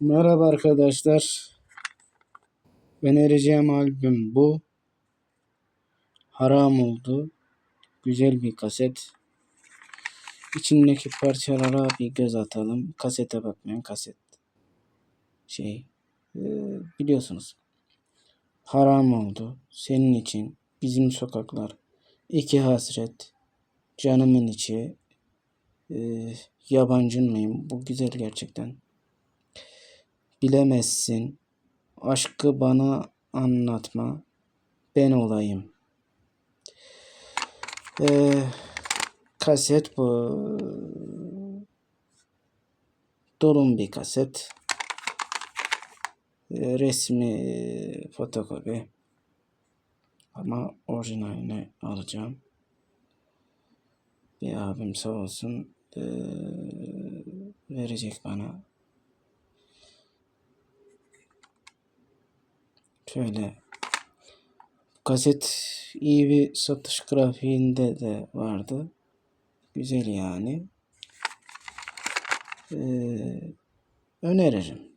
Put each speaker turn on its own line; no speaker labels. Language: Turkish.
Merhaba arkadaşlar. Önereceğim albüm bu. Haram oldu. Güzel bir kaset. İçindeki parçalara bir göz atalım. Kasete bakmayın. Kaset. Şey. e, biliyorsunuz. Haram oldu. Senin için. Bizim sokaklar. İki hasret. Canımın içi. E, yabancın mıyım? Bu güzel gerçekten. Bilemezsin. Aşkı bana anlatma. Ben olayım. Ee, kaset bu. Dolum bir kaset. Ee, resmi fotokopi. Ama orijinalini alacağım. Bir abim sağ olsun ee, verecek bana. Şöyle kaset iyi bir satış grafiğinde de vardı. Güzel yani. Ee, öneririm.